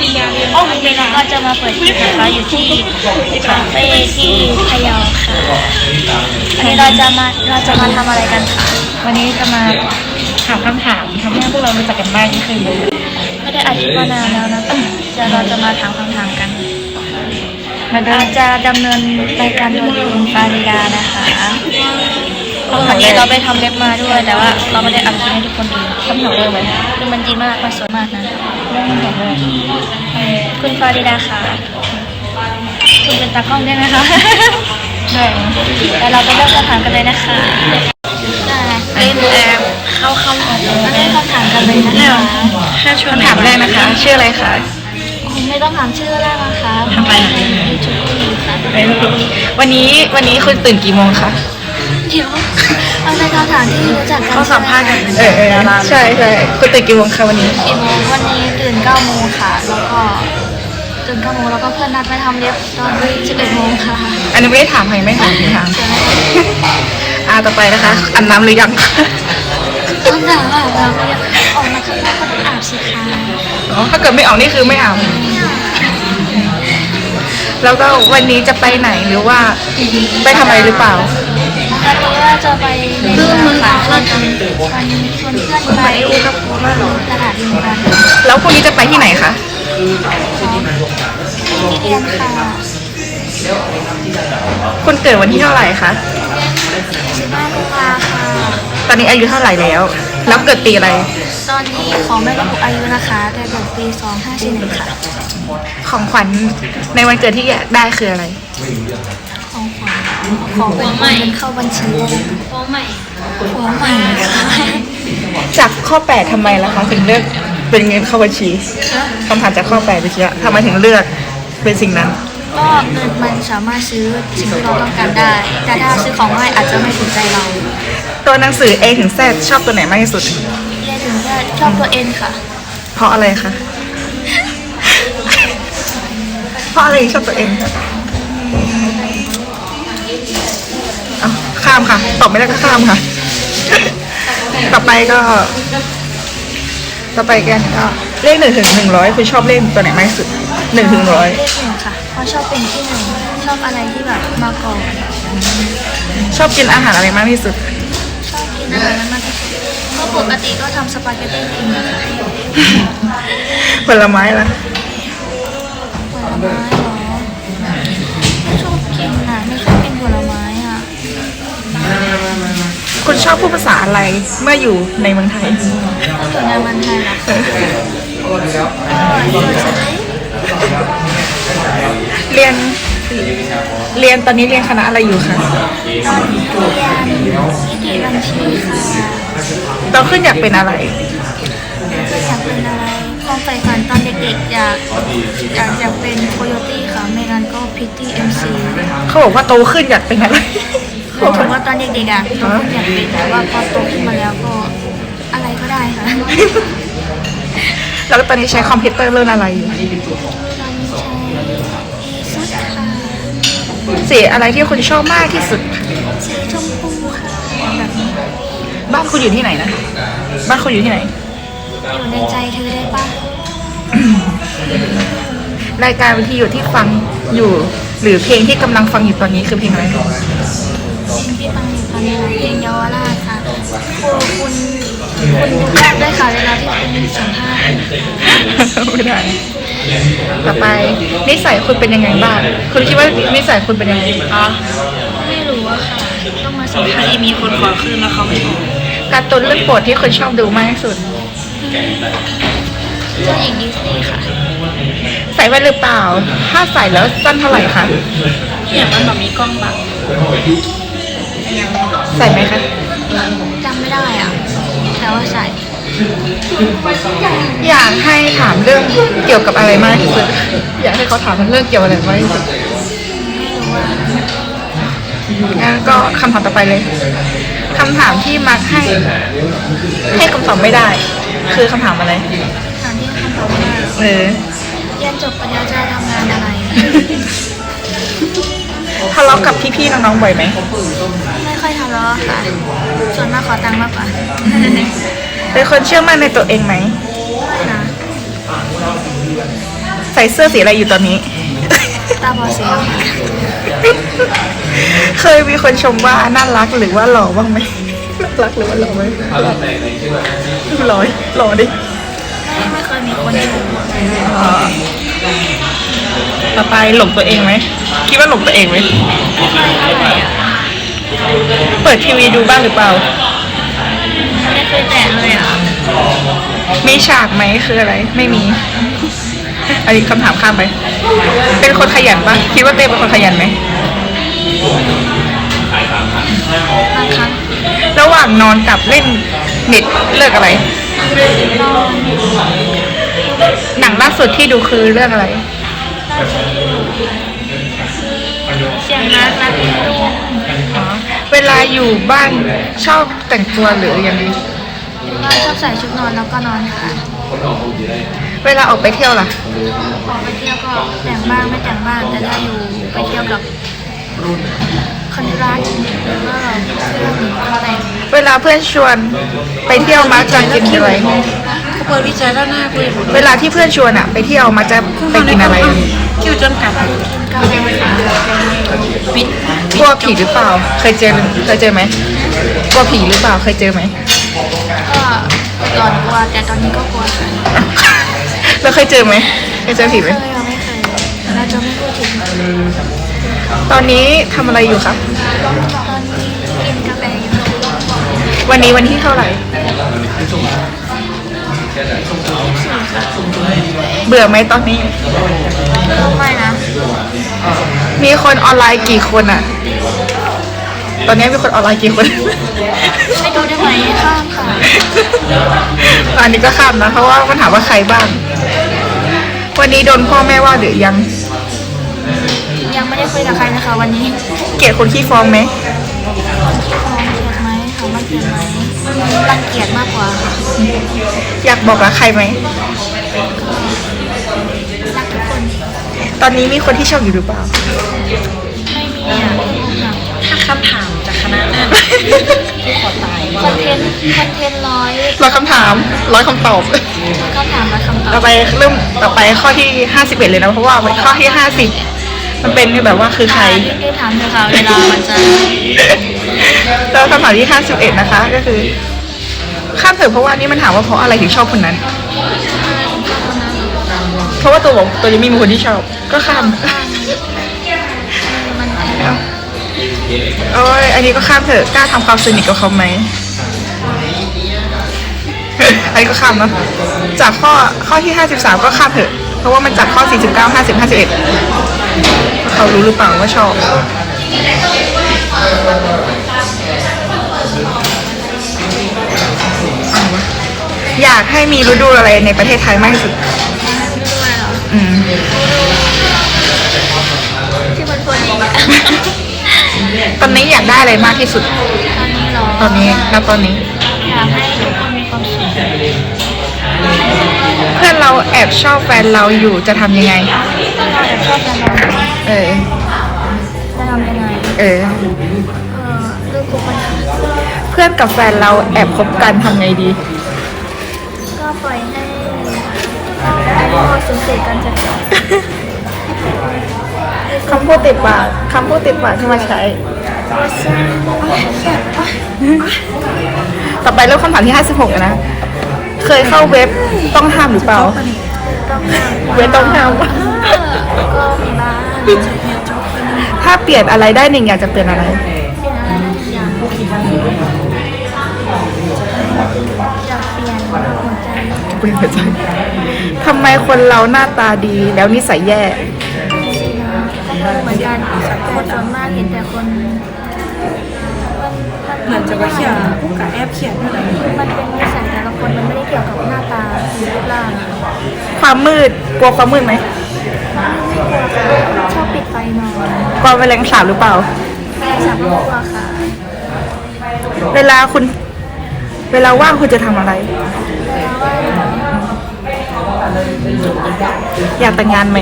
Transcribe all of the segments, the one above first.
วันนี้เราก็จะมาเปิดคลิปนะคะอยู่ที่คาเฟ่ที่พะเยาค่ะวันนี้เราจะมาเราจะมาทำอะไรกันคะวันนี้จะมาถามคำถามทำให้พวกเรารู้จักกันมากยิ่งขึ้นไม่ได้อัดคลิปมานานแล้วนะเดี๋ยวเราจะมาถามคำถามกันเริ่อาจจะดำเนินรายการโดยคุณฟาริดานะคะ วันนี้เราไปทำเล็บมาด้วย แต่ว่าเราไม่ได้อัดคลิปให้ทุกคนดูคำถามเริ่มไหมคือมันดีมากมันสวยมากนะเริ่มคำถามแรกคุณฟาริดาค่ะคุณเป็นตากล้องได้ไหมคะได้นะแล้วเราไปเริ่มคำถามกันเลยนะคะเล่นแอปเข้าคำถามมาเล่นคำถามกันเลยนะคะแค่ชวนถามแรกนะคะ ชื่ออะไรคะคุณไม่ต้องถามชื่อแรกนะคะทำไมอะยูทูบค่ะไม่รู้วันนี้วันนี้คุณตื่นกี่โมงคะ เดี๋ยวเอาเป็นคำถามที่รู้จักกันเขาสัมภาษณ์กันเออเออใช่ใช่คุณตื่นกี่โมงคะวันนี้ กี่โมงวันนี้ตื่น9โมงค่ะ แล้วก็ตื่น9โมงแล้วก็เพื่อนนัดไปทำเล็บตอน11โมงค่ะอันนี้ไม่ได้ถามใครไม่ถามไม่ถามอ่าต่อไปนะคะอาบน้ำหรือยังคำถามว่าเราออกมาข้างนอกก็ต้องอาบสิคะอ๋อถ้าเกิดไม่ออกนี่คือไม่อาบแล้วก็วันนี้จะไปไหนหรือว่าไปทำอะไรหรือเปล่า ตอนนี้ว่าจะไปในเมืองค่ะชวนชวนชวนเพื่อนไปตลาดดินกันแล้วพรุ่งนี้จะไปที่ไหนคะที่เรียนค่ะคุณเกิดวันที่เท่าไหร่คะ15ตุลาค่ะตอนนี้อายุเท่าไหร่แล้ว แล้วเกิดปีอะไร ตอนนี้ขอไม่ระบุอายุนะคะ แต่เกิดปี2541ค่ะ ของขวัญในวันเกิดที่อยากได้คืออะไร ของขวัญขอเป็นเงินเข้าบัญชีหัวใหม่หัวใหม่ค่ะจากข้อ 8ทำไมล่ะคะถึงเลือกเป็นเงินเข้าบัญชีคำถามจากข้อ8เมื่อกี้ทำไมถึงเลือกเป็นสิ่งนั้น ก็เงินมันสามารถซื้อสิ่งที่เราต้องการได้ แต่ถ้าซื้อของง่ายอาจจะไม่ถูกใจเราตัวหนังสือ A ถึง Z ชอบตัวไหนมากที่สุด เรียนถึงจะชอบตัวเอ็นค่ะ เพราะอะไรคะ เพราะอะไรถึงชอบตัวเองคะเอา ข้ามค่ะ ตอบไม่ได้ก็ข้ามค่ะ ต่อไปก็ ต่อไปกันก็เลขหนึ่งถึงหนึ่งร้อยคุณชอบเลขตัวไหนมากที่สุดหนึ่งถึงร้อยเลขหนึ่งค่ะเพราะชอบเป็นที่หนึ่งชอบอะไรที่แบบมาก่อนชอบกินอาหารอะไรมากที่สุด ชอบกินอาหารมากที่สุดเพราะปกติก็ทำสปาเกตตี้กินนะคะผลไม้ล่ะผลไม้เหรอไม่ชอบกินอะไม่ชอบกินผลไม้อะ คุณชอบพูดภาษาอะไรเมื่ออยู่ในเมืองไทยก็อยู่ในวันไทยนะก็อยู่สเต็กเรียนเรียนตอนนี้เรียนคณะอะไรอยู่คะตอนนี้เรียนนิติบัญชีค่ะตอนขึ้นอยากเป็นอะไรก็อยากเป็นอะไรความใฝ่ฝันตอนเด็กๆอยากอยากอยากเป็นโคโยตี้ค่ะไม่งั้นก็พิตตี้เอ็มซีเขาบอกว่าโตขึ้นอยากเป็นอะไร หมายถึงว่าตอนเด็กๆอะโตขึ้นอยากเป็นแต่ว่าพอโตขึ้นมาแล้วก็อะไรก็ได้ค่ะแล้วก็ตอนนี้ใช้คอมพิวเตอร์เรื่องอะไรอยู่ตอนนี้ใช้เอซุสค่ะสีอะไรที่คุณชอบมากที่สุดสีชมพูค่ะแบบนี้บ้านคุณอยู่ที่ไหนนะ บ้านคุณอยู่ที่ไหน อยู่ในใจเธอได้ปะรายการวิทยุที่ฟังอยู่ หรือเพลงที่กำลังฟังอยู่ตอนนี้คือเพลงอะไรเพลง ที่ฟังอยู่ตอนนี้เพลงเยาวราชค่ะคุณคุณคุณดูแลกด้วยค่ะเวลาที่คุณสัมภาษณ์ไม่ได้ ต่อไปนิสัยคุณเป็นยังไงบ้าง คุณคิดว่านิสัยคุณเป็นยังไงอ๋อไม่รู้อะค่ะ ต้องมาสัมภาษณ์มีคนขอขึ้นแล้วเขาไม่บอกการ์ตูนเรื่องโปรดที่คุณชอบดูมากที่สุดเจ้าหญิงดิสนีย์ค่ะ ใส่ไว้หรือเปล่า ถ้าใส่แล้วสั้นเท่าไหร่คะเนี่ยมันแบบมีกล้องบัง ใส่ไหมคะจำไม่ได้อะแต่ว่าใส่ อยากให้ถามเรื่องเกี่ยวกับอะไรมากที่สุดอยากให้เขาถามเรื่องเกี่ยวอะไรมากที่สุดไม่รู้ว่างั้นก็คำถามต่อไปเลยคำถามที่มักให้ ให้คำตอบไม่ได้ คือคำถามอะไรถามที่คำตอบไม่ได้เออเรียนจบไปแล้วจะทำงานอะไร ทะเลาะกับพี่ๆน้องๆบ่อยไหมไม่ค่อยทะเลาะค่ะส่วนมากขอตังค์มากกว่าเป็นคนเชื่อมั่นในตัวเองไหมไม่นะใส่เสื้อสีอะไรอยู่ตอนนี้ ตาบอดสีค่ะเคยมีคนชมว่าน่ารักหรือว่าหล่อบ้างไหมน่ารักหรือว่าหล่อไหมหล่อหล่อดิไม่ไม่เคยมีคนชมอ๋อ ต่อไปหลงตัวเองไหม คิดว่าหลงตัวเองไหมไม่ค่อยเท่าไหร่อะเปิดทีวีดูบ้างหรือเปล่า ไม่เคยแตะเลยอะ มีฉากไหมคืออะไร ไม่มี อันนี้คำถามข้ามไป เป็นคนขยันปะคิดว่าเต้เป็นคนขยันไหมบางครั้งระหว่างนอนกับเล่นเน็ตเลือกอะไร นอน หนังล่าสุดที่ดูคือเรื่องอะไร เสียงนักนักดูอ๋อเวลาอยู่บ้านชอบแต่งตัวหรือยังไงก็ชอบใส่ชุดนอนแล้วก็นอนค่ะ เวลาออกไปเที่ยวล่ะ ออกไปเที่ยวก็แต่งบ้างไม่แต่งบ้างแต่ถ้าอยู่ไปเที่ยวกับคนรักหรือว่าเพื่อนก็แต่งเวลาเพื่อนชวนไปเที่ยวมักจะกินอะไรเขาเปิดวิจัยแล้วหน้าคุยเวลาที่เพื่อนชวนอะไปเที่ยวมักจะไปกินอะไร คิวจนกลับปิดกลัวผีหรือเปล่า เคยเจอเคยเจอไหมกลัวผีหรือเปล่าเคยเจอไหมก็แต่ก่อนกลัวแต่ตอนนี้ก็กลัวค่ะแล้วเคยเจอไหมเคยเจอผีไหมเคยเอาไม่เคยเราจะไม่พูดถึงตอนนี้ทำอะไรอยู่ครับ ตอนนี้กินกาแฟอยู่วันนี้วันที่เท่าไหร่ เบื่อไหมตอนนี้ก็ไม่นะ มีคนออนไลน์กี่คนอะตอนนี้มีคนออนไลน์กี่คนให้ดูได้ไหมข้ามค่ะ อันนี้ก็ข้ามนะ เพราะว่ามันถามว่าใครบ้าง วันนี้โดนพ่อแม่ว่าหรือยัง ยังไม่ได้คุยกับใครนะคะวันนี้เกลียดคนขี้ฟ้องไหมมองเกลียดไหมถามว่าเกลียดไหมรังเกียจมากกว่าค่ะอยากบอกรักใครไหมรักทุกคน ตอนนี้มีคนที่ชอบอยู่หรือเปล่า ไม่มีอะค่ะถ้าคำถามจากคณะนั้นที่ขอตายคอนเทนต์คอนเทนต์ร้อยร้อยคำถามร้อยคำตอบคำถามร้อยคำตอต่อบไปเริ่มต่อไปข้อที่ห้าสิบเอ็ดเลยนะเพราะว่าข้อที่ห้าสิบมันเป็นแบบว่าคือใครที่ที่ถามเธอค่ะเวลามันจะแล้วคำถามที่ห้าสิบเอ็ดนะคะ ก็คือข้ามเถอะเพราะว่านี่มันถามว่าเพราะอะไรถึงชอบคนนั้น เพราะว่าตัวบอกตัวยังไม่มีคนที่ชอบ ก็ข้ามมันโอ้ยอันนี้ก็ข้ามเถอะกล้าทำความสนิทกับเขาไหมอันนี้ก็ข้ามเนอะจากข้อข้อที่ 53 ก็ข้ามเถอะ เพราะว่ามันจากข้อ 49 50 51 เขารู้หรือเปล่าว่าชอบอยากให้มีฤดูอะไรในประเทศไทยมากที่สุดด้วยเหร ออืมที่มันควรดีตอนนี้อยากได้อะไรมากที่สุด ตอนนี้เหรอตอนนี้ณตอนนี้ อยากให้ทุกคนมีความสุขเพื่อนเราแอบชอบแฟนเราอยู่จะทำยังไง ถ้าเราแอบชอบกันเราเออ จะทำยังไงเออ เออเรื่องคุกปัญหาเพื่อนกับแฟนเราแอบคบกันทำไงดี ก็ปล่อยให้ ไอ้พ่อสูญเสียกันจะจบคำพูดติดปากคำพูดติดปากที่มาใช้ ต่อไปเริ่มคำถามที่ 56อะนะ เคยเข้าเว็บต้องห้ามหรือเปล่าต้องทำเว็บต้องห้าม ก็มีบ้างถ้าเปลี่ยนอะไรได้หนึ่งอยากจะเปลี่ยนอะไรเป็นอะไรอย่างอยากเปลี่ยนหัวใจเปลี่ยนหัวใจทำไมคนเราหน้าตาดีแล้วนิสัยแย่สินะก็เหมือนกันแต่ส่วนมากเห็นแต่คน เหมือนจะว่าเขียนพวกกับแอบเขียนอะไรมันเป็นนิสัยแต่ละคนมันไม่ได้เกี่ยวกับหน้าตาหรือรูปร่างอะความมืดกลัวความมืดไหมชอบปิดไฟนอนกลัวแมลงสาบหรือเปล่า สามลูกอะค่ะเวลาคุณ เวลาว่างคุณจะทำอะไร เวลาว่าง อยากอยากแต่งงานไหม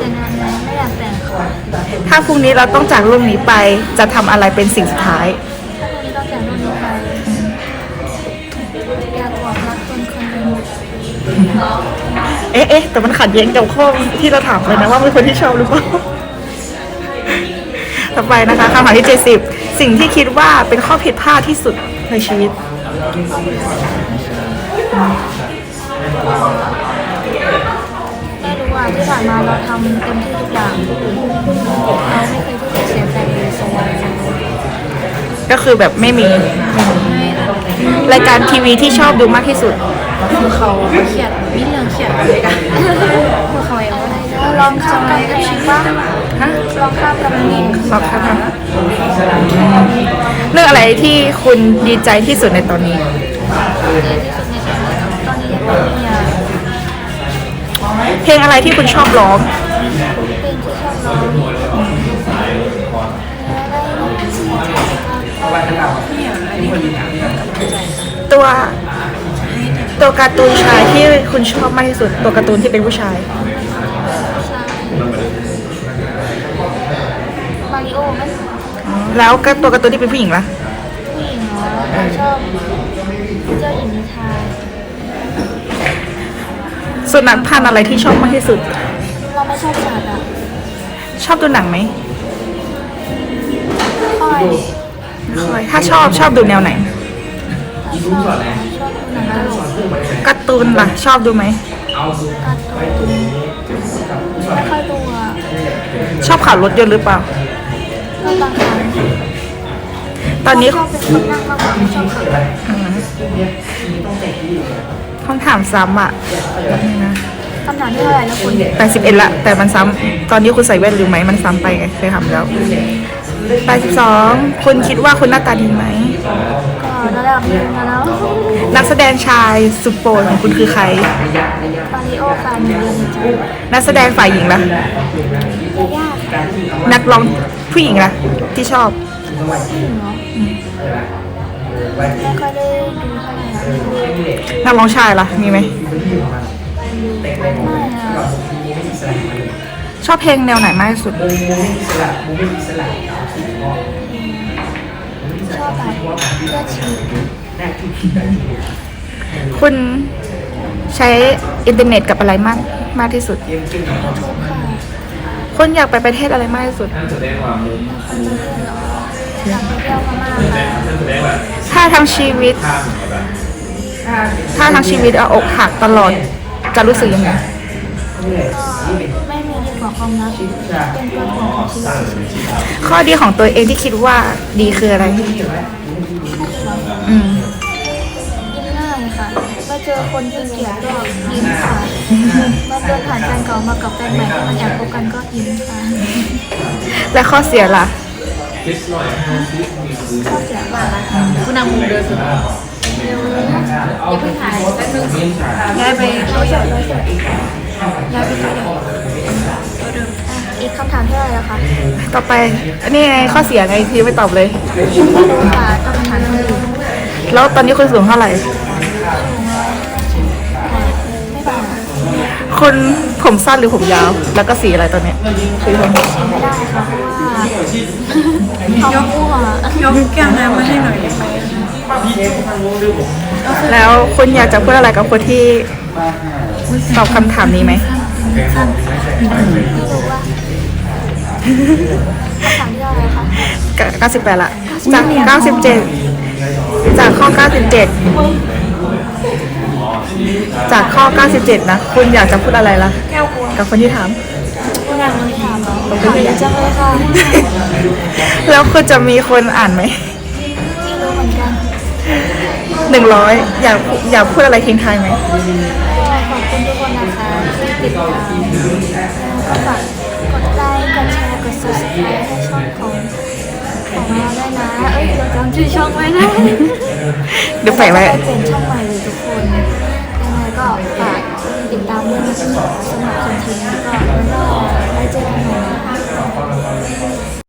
แต่งงานไหม ไม่อยากแต่งค่ะถ้าพรุ่งนี้เราต้องจากโลกนี้ไปจะทำอะไรเป็นสิ่งสุดท้าย ถ้าวันนี้เราแต่งรุ่นนี้ไปอยากบอกรักคนคนหนึ่งเอ๊ะเอ๊ะแต่มันขัดแย้งกับข้อที่เราถามเลยนะว่าเป็นคนที่ชอบหรือเปล่า ต่อไปนะคะคำถามที่ 70 สิ่งที่คิดว่าเป็นข้อผิดพลาดที่สุดในชีวิต ไม่รู้ว่าที่ผ่านมาเราทำเต็มที่ทุกอย่างเราไม่เคยที่จะเสียใจเลยสักวันเลยก็คือแบบไม่มีรายการทีวีที่ชอบดูมากที่สุด คือเขาเครียดมีเรื่องเครียดอะไรกันคือเขาเองว่าลองข้ามกันกับชีว่าลองข้ามกับนี่หรอกค่ะเรื่องอะไรที่คุณดีใจที่สุดในตอนนี้ตอนนี้ยังไม่มีอะ เพลงอะไรที่คุณชอบร้องเพลงที่ชอบร้องตัวตัวการ์ตูนชายที่คุณชอบมากที่สุด ตัวการ์ตูนที่เป็นผู้ชายมาริโอไหมแล้วก็ตัวการ์ตูนที่เป็นผู้หญิงล่ะผู้หญิงเหรอเราชอบ สุนัขพันธุ์อะไรที่ชอบมากที่สุด เราไม่ชอบสัตว์อะชอบดูหนังไหมค่อยไม่ค่อยถ้าชอบชอบดูแนวไหนชอบชอบดูหนังตลกการ์ตูนล่ะ ชอบดูไหมการ์ตูนไม่ค่อยดูอะชอบขับรถยนต์หรือเปล่า ก็บางครั้งตอนนี้ชอบเป็นคนนั่งมากกว่าไม่ชอบขับ คำถามซ้ำอะแบบนี้นะคำถามที่เท่าไหร่แล้วคุณแปดสิบเอ็ดละ แต่มันซ้ำตอนนี้คุณใส่แว่นหรือไหมมันซ้ำไปไงเคยถามแล้วแปดสิบสองคุณคิดว่าคุณหน้าตาดีไหมก็ระดับหนึงนะแล้วนักแสดงชายสุดโปรดของคุณคือใครมาริโอการเรียนจบนักแสดงฝ่ายหญิงล่ะยากค่ะนักร้องผู้หญิงล่ะที่ชอบผู้หญิงเหรอไม่ค่อยได้ดูเท่าไหร่อะ นักร้องชายล่ะ มีไหมไม่อะชอบเพลงแนวไหนมากที่สุด ชอบแบบเลือดชีวิตคุณใช้อินเทอร์เน็ตกับอะไรมากมากที่สุด ยูทูบค่ะคุณอยากไปประเทศอะไรมากที่สุดคอนเสิร์ตเหรออยากไปเที่ยวพม่าค่ะถ้าทั้งชีวิต ถ้าทั้งชีวิตเอาอกหักตลอดจะรู้สึกยังไงก็ไม่มีดีกว่าความรักเป็นตัวถ่วงของชีวิตเฉยข้อดีของตัวเองที่คิดว่าดีคืออะไร อืมๆยิ้มง่ายค่ะมาเจอคนที่เกลียดก็ยิ้มค่ะมาเดินผ่านแฟนเก่ามากับแฟนใหม่ที่มันแอบคบกันก็ยิ้มค่ะและข้อเสียล่ะชอบเสียบ้างผู้นำมุมเดินสุดเร็ว อย่าเพิ่งถ่ายแป๊บนึงย้ายไปร้อยสดร้อยสดย้ายไปที่เดิมอีกคำถามที่อะไรนะคะ ต่อไป อันนี้ไงข้อเสียไงทีไม่ตอบเลยต้องไปถามคนอื่นแล้วตอนนี้คุณสูงเท่าไหร่ไม่บอกคุณผมสั้นหรือผมยาว แล้วก็สีอะไรตอนนี้คือผมไม่ได้ค่ะเพราะว่วนยกแก้วน้ำมาให้หน่อยได้ไหม แล้วคุณอยากจะพูดอะไรกับคนที่ตอบคำถามนี้ไหมไม่รู้ว่าคำถามที่อะไรคะ98ละจาก97จากข้อ97จากข้อ 97 นะ คุณอยากจะพูดอะไรล่ะ กับคนที่ถามคุณอยากรู้ถามเหรอถามเยอะจังเลยค่ะ แล้วคุณจะมีคนอ่านไหมไม่รู้เหมือนกัน หนึ่งร้อยอยากอยากพูดอะไรทิ้งท้ายไหมขอบคุณทุกคนนะคะที่ติดตามกดไลค์กดแชร์กดซับสไครต์ให้ช่องของของเราได้นะเอ้ยเดี๋ยจำชื่อช่องไว้นะเดี๋ยวใส่ไว้ จะเป็นช่องใหม่เลยทุกคนยังไงก็ฝากติดตามด้วยนะสำหรับคอนเทนต์ก็แล้วก็ได้เจอกันใหม่